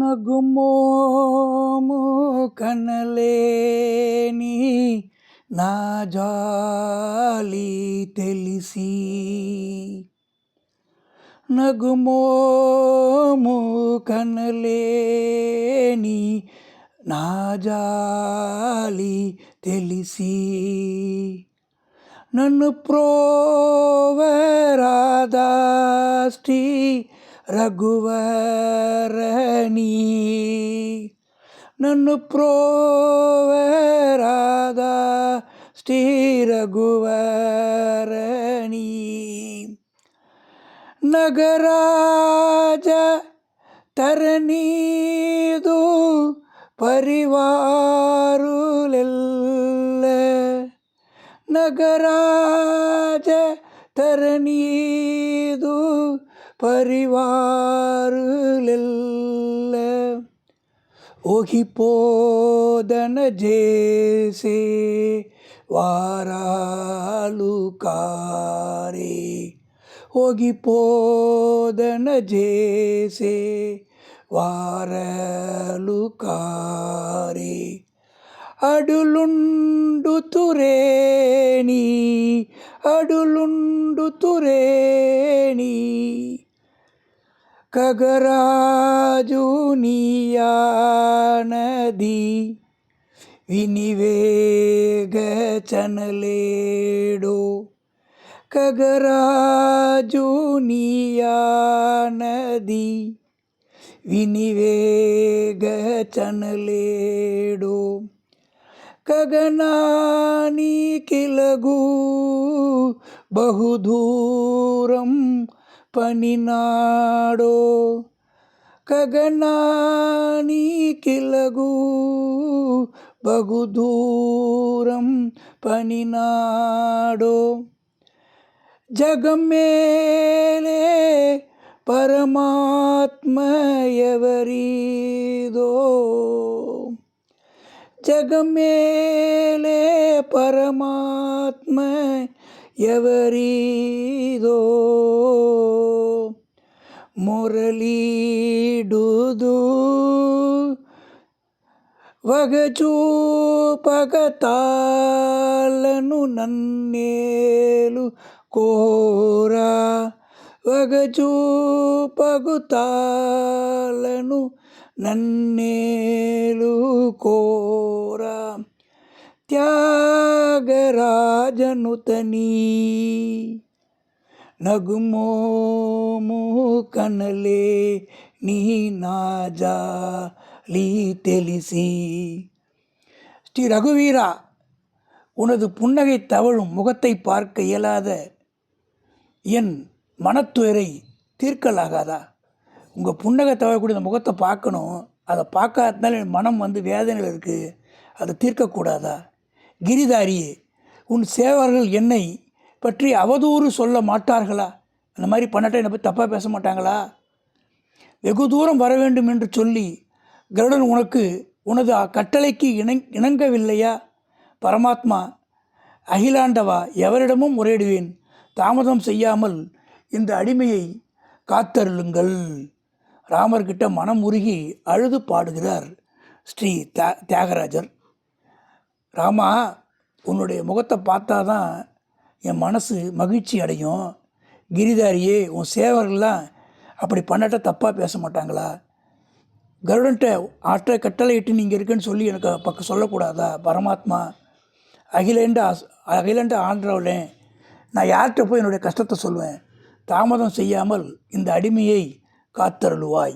నగుమోము కనలేని నా జాలి తెలిసి నగుమోము కనలేని నా జాలి తెలిసి నన్ను ప్రోవరాదాష్టి ರಘುವರಣಿ ನನ್ನ ಪ್ರೋವರಾದ ಶ್ರೀ ರಘುವರಣಿ ನಗರಾಜ ತರಣೀದು ಪರಿವಾರುಲೆಲ್ಲ ನಗರಾಜ ತರಣೀದು ಪರಿವಾರಲೆಲ್ಲ ಒಗಿಪೋದನ ಜೇಸೆ ವಾರಾಲು ಕಾರೆ ಒಗಿಪೋದನ ಜೇಸೆ ವಾರಲು ಕಾರೆ ಅಡುಲುಂಡು ತುರೇಣಿ ಅಡುಲುಂಡು ತುರೇಣಿ ககராஜுனியா நதி வினிவேக சனலேடோ. ககராஜுனியா நதி வினிவேக சனலேடோ. ககனானி கிலகு பகுதூரம் పనినాడో గగనాని కిలగు బహుదూరం పనినాడో జగమేలే పరమాత్మ ఎవరీదో జగమేలే పరమాత్మ ఎవరీదో మురళీడుదు. వగచూపగతాలను నన్నేలు కోరా. వగచూపగుతాలను నన్నేలు కోరా. త్యాగరాజనుతనీ నగుమో కనలే నీ நாஜாலி తెలిసి ஸ்ரீ ரகுவீரா உனது புன்னகை தவழும் முகத்தை பார்க்க இயலாத என் மனத்துயரை தீர்க்கலாகாதா உங்கள் புன்னகை தவழக்கூடிய இந்த முகத்தை பார்க்கணும் அதை பார்க்காதனால என் மனம் வந்து வேதனையில் இருக்குது அதை தீர்க்கக்கூடாதா கிரிதாரியே உன் சேவர்கள் என்னை பற்றி அவதூறு சொல்ல மாட்டார்களா அந்த மாதிரி பண்ணட்ட என்னை பற்றி தப்பாக பேச மாட்டாங்களா? வெகு தூரம் வர வேண்டும் என்று சொல்லி கருடன் உனக்கு உனது கட்டளைக்கு இணங் இணங்கவில்லையா? பரமாத்மா அகிலாண்டவா எவரிடமும் முறையிடுவேன். தாமதம் செய்யாமல் இந்த அடிமையை காத்தருளுங்கள். ராமர்கிட்ட மனம் உருகி அழுது பாடுகிறார் ஸ்ரீ தியா தியாகராஜர். ராமா உன்னுடைய முகத்தை பார்த்தா தான் என் மனசு மகிழ்ச்சி அடையும். கிரிதாரியே உன் சேவர்கள்லாம் அப்படி பண்ணட்ட தப்பாக பேச மாட்டாங்களா? கருடன்ட்ட ஆற்ற கட்டளையிட்டு நீங்கள் இருக்குன்னு சொல்லி எனக்கு பக்கம் சொல்லக்கூடாதா? பரமாத்மா அகிலேண்ட அகிலண்ட ஆண்டவளே நான் யார்கிட்ட போய் என்னுடைய கஷ்டத்தை சொல்லுவேன் தாமதம் செய்யாமல் இந்த அடிமையை காத்தருளுவாய்.